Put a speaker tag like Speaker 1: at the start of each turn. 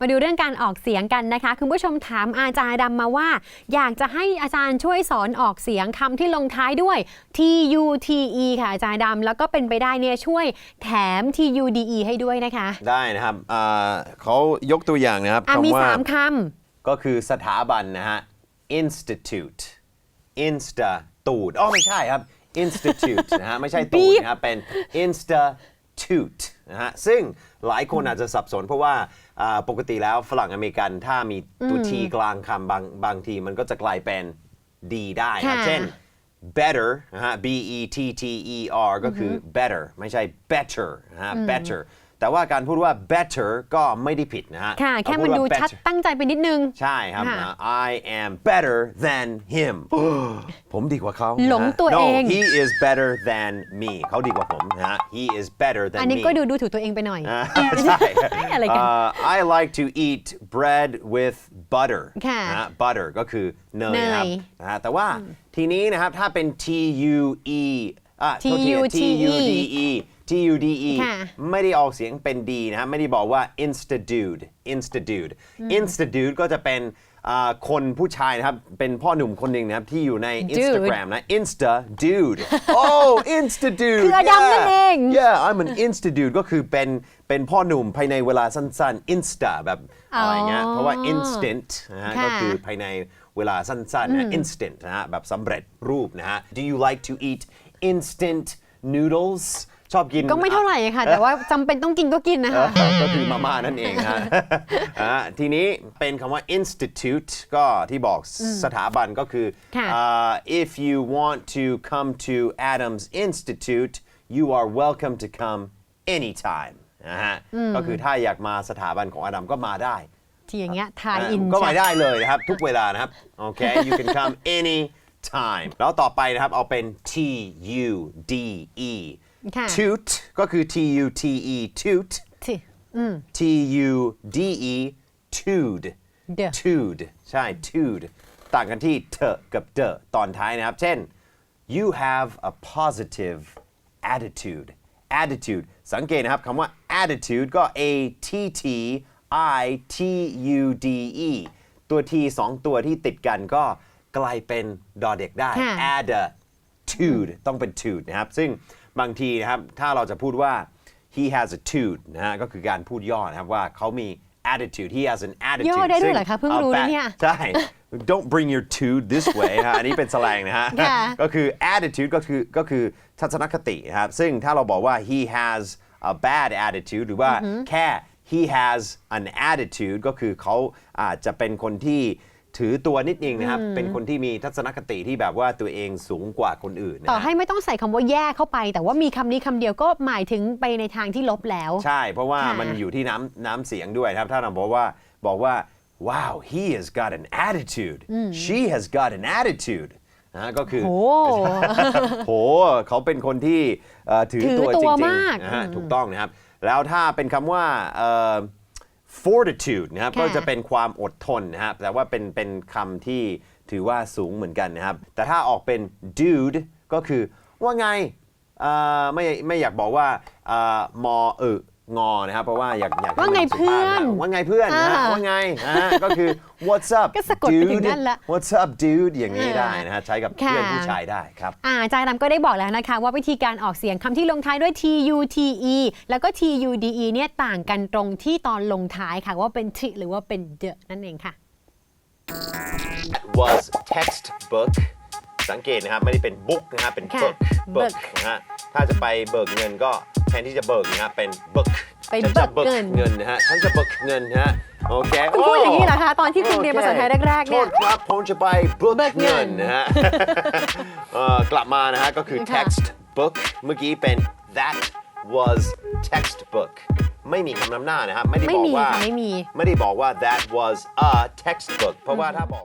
Speaker 1: มาดูเรื่องการออกเสียงกันนะคะ คุณผู้ชมถามอาจารย์ดำมาว่า อยากจะให้อาจารย์ช่วยสอนออกเสียงคำที่ลงท้ายด้วย T U T E ค่ะอาจารย์ดำแล้วก็เป็นไปได้เนี่ยช่วยแถม T U D E ให้ด้วยนะคะ
Speaker 2: ได้นะครับอ่าเขายกตัวอย่างนะครับ
Speaker 1: อะมี
Speaker 2: คำว่า
Speaker 1: สามค
Speaker 2: ก็คือสถาบันนะฮะ institute institute อ๋อไม่ใช่ครับ institute นะฮะ ไม่ใช่ตูดนะครับ เป็น institute นะฮะ ซึ่งหลายคนอาจจะสับสนเพราะว่า อ่าปกติแล้วฝรั่งอเมริกันถ้ามีตัว t กลางคำบางบางทีมันก็จะกลายเป็น d ได้นะ
Speaker 1: ค่ะ
Speaker 2: เช่น better นะฮะ b e t t e r ก็คือ better ไม่ใช่ better นะฮะ better แต่ว่าการพูดว่า better ก็ไม่ได้ผิดนะฮะำ
Speaker 1: ค่ะ แค่
Speaker 2: เรา
Speaker 1: มัน
Speaker 2: พูว่า
Speaker 1: ดูชัด
Speaker 2: better
Speaker 1: ตั้งใจไปนิดนึง
Speaker 2: ใช่ครับ
Speaker 1: ค่ะ
Speaker 2: นะ I am better than him ผมดีกว่าเขา
Speaker 1: หลงตัว
Speaker 2: นะ
Speaker 1: เอง
Speaker 2: no he is better than me เขาดีกว่าผมนะฮะ he is better than
Speaker 1: อันนี้
Speaker 2: me
Speaker 1: ก็ดูดูถูกตัวเองไปหน่อย
Speaker 2: อ่าใช่
Speaker 1: อะไรกัน
Speaker 2: เอ่อ I like to eat bread with butter
Speaker 1: ค่ะ
Speaker 2: นะฮะ butter ก็คือเนยนะครับ
Speaker 1: เนย
Speaker 2: นะฮะแต่ว่าทีนี้นะครับถ้าเป็น T U E อะ
Speaker 1: T
Speaker 2: โทษที
Speaker 1: U T
Speaker 2: T U D E T U D E
Speaker 1: ค่ะ
Speaker 2: ไม่ได้ออกเสียงเป็นดีนะฮะไม่ได้บอกว่า insta dude insta dude insta dude ก็จะเป็นอ่าคนผู้ชายนะครับ เป็นพ่อหนุ่มคนหนึ่งนะครับ ที่อยู่ใน Instagram นะ insta dude oh insta dude
Speaker 1: คืออดัมนั่นเอง
Speaker 2: yeah I'm an insta dude ก็คือเป็นเป็นพ่อหนุ่มภายในเวลาสั้นๆ insta แบบอะไรเงี้ย
Speaker 1: อ๋อ
Speaker 2: เพราะว่า instant นะฮะ
Speaker 1: ค่ะ
Speaker 2: ก็คือภายในเวลาสั้นๆนะ instant นะฮะแบบสำเร็จรูปนะฮะ do you like to eat instant noodles ชอบกิน
Speaker 1: ก็ไม่เท่าไหร่ค่ะ แต่ว่าจำเป็นต้องกินก็กินนะคะ
Speaker 2: เออก็คือมาม่านั่นเองฮะอ่าทีนี้เป็นคำว่า institute ก็ที่บอกสถาบันก็คือ
Speaker 1: ค่ะ
Speaker 2: อ่า if you want to come to Adams Institute you are welcome to come anytime นะฮะก็คือถ้าอยากมาสถาบันของอดัมก็มาได้
Speaker 1: ที่อย่างเงี้ยทายอิน
Speaker 2: ก็มา
Speaker 1: ใช่
Speaker 2: ได้เลยนะครับ ทุกเวลานะครับ โอเค you can come any time แล้วต่อไปนะครับ เอาเป็น T U D E
Speaker 1: ค่ะ
Speaker 2: toot ก็คือ T U T E toot
Speaker 1: ที่
Speaker 2: T U D E tude
Speaker 1: The
Speaker 2: tude ใช่ tude ต่างกันที่เถกับเดตอนท้ายนะครับ เช่น you have a positive attitude attitude สังเกตนะครับคำว่า attitude ก็ a t t i t u d e ตัว t สองตัวที่ติดกันก็ กลายเป็นดอเด็กได้
Speaker 1: ค่ะ
Speaker 2: attitude ต้องเป็น tude นะครับ ซึ่งบางทีนะครับ ถ้าเราจะพูดว่า he has a tude นะฮะก็คือการพูดย่อนะครับว่าเขามี attitude he has an attitude
Speaker 1: ย่อได้ด้วยเหรอ
Speaker 2: ซึ่
Speaker 1: คะเพิ่งรู้นะเนี่ย
Speaker 2: ใช่ don't bring your tude this way ฮะอันนี้เป็นสแลงนะฮะ
Speaker 1: ค่ะ
Speaker 2: ก็คือ attitude ก็คือก็คือทัศนคตินะครับ ซึ่งถ้าเราบอกว่า he has a bad attitude หรือว่าแค่ he has an attitude ก็คือเขาอาจจะเป็นคนที่ ถือตัวนิดนึงนะครับ เป็นคนที่มีทัศนคติที่แบบว่าตัวเองสูงกว่าคนอื่นนะ
Speaker 1: ต่อ
Speaker 2: ฮะ
Speaker 1: ให้ไม่ต้องใส่คำว่าแย่เข้าไป แต่ว่ามีคำนี้คำเดียวก็หมายถึงไปในทางที่ลบแล้ว
Speaker 2: ใช่ เพราะว่า
Speaker 1: ค่ะ
Speaker 2: มันอยู่ที่น้ำน้ำเสียงด้วยนะครับ ถ้าเราบอกว่าบอกว่า wow he has got an attitude she has got an attitude นะฮะก็คือ
Speaker 1: โห
Speaker 2: โห เขาเป็นคนที่เอ่อถือ
Speaker 1: ถือ
Speaker 2: ตัว
Speaker 1: ตั
Speaker 2: จ
Speaker 1: ว
Speaker 2: ริง
Speaker 1: มาก
Speaker 2: ๆนะฮะถูกต้องนะครับ แล้วถ้าเป็นคำว่าเอ่อ fortitude นะครับ
Speaker 1: ค่ะ
Speaker 2: ก็จะเป็นความอดทนนะครับแต่ว่าเป็นเป็นคำที่ถือว่าสูงเหมือนกันนะครับ แต่ถ้าออกเป็น dude ก็คือว่าไงเอ่อไม่ไม่อยากบอกว่าเอ่อมอเออ งอนะครับเพราะว่าอยากอยากให้
Speaker 1: ว่าไง
Speaker 2: มัสุภาพะ
Speaker 1: เพื่อน
Speaker 2: ว่าไงเพื่อนนะฮะ
Speaker 1: อ่า
Speaker 2: ว่าไงนะฮะก็คือ what's up
Speaker 1: ก็สะกดไปถึง
Speaker 2: dude
Speaker 1: นั่นละ
Speaker 2: what's up dude อย่างนี้
Speaker 1: อ่า
Speaker 2: ได้นะฮะใช้กับเพื่อน
Speaker 1: ค่ะ
Speaker 2: ผู้ชายได้ครับ
Speaker 1: อาอาจารย์ดำก็ได้บอกแล้วนะคะว่าวิธีการออกเสียงคำที่ลงท้ายด้วย T U T E แล้วก็ T U D E เนี่ยต่างกันตรงที่ตอนลงท้ายค่ะว่าเป็น t หรือว่าเป็น the นั่นเองค่ะ
Speaker 2: was textbook สังเกตนะครับไม่ได้เป็น book นะครับเป็น
Speaker 1: ค่ะ
Speaker 2: book book
Speaker 1: book
Speaker 2: นะฮะถ้าจะไปเบิกเงินก็แท นที่จะเบิกนะครับเป็น book
Speaker 1: ไป
Speaker 2: ฉันจะ
Speaker 1: เบิ
Speaker 2: เบิ
Speaker 1: ก
Speaker 2: ก
Speaker 1: เงิน
Speaker 2: เงินนะฮะฉันจะเบิกเงินนะฮะโอเค
Speaker 1: คุณพูดอย่างนี้เหรอคะตอนที่คุณเรียนภาษาไทยแรกๆเนี่ย
Speaker 2: โทษครับผมจะไปเบิก
Speaker 1: เบิกเงิ
Speaker 2: เงิ
Speaker 1: น
Speaker 2: นนะฮะเอ่อกลับมานะฮะก็คือ
Speaker 1: ค่ะ
Speaker 2: textbook เมื่อกี้เป็น that was textbook ไม่มีคำนำหน้านะครับไม่ได้
Speaker 1: ไม่
Speaker 2: บอก
Speaker 1: มี
Speaker 2: ว่า
Speaker 1: ค่ะไม่มี
Speaker 2: ไม่ได้บอกว่า that was a textbook เพราะว่าถ้าบอก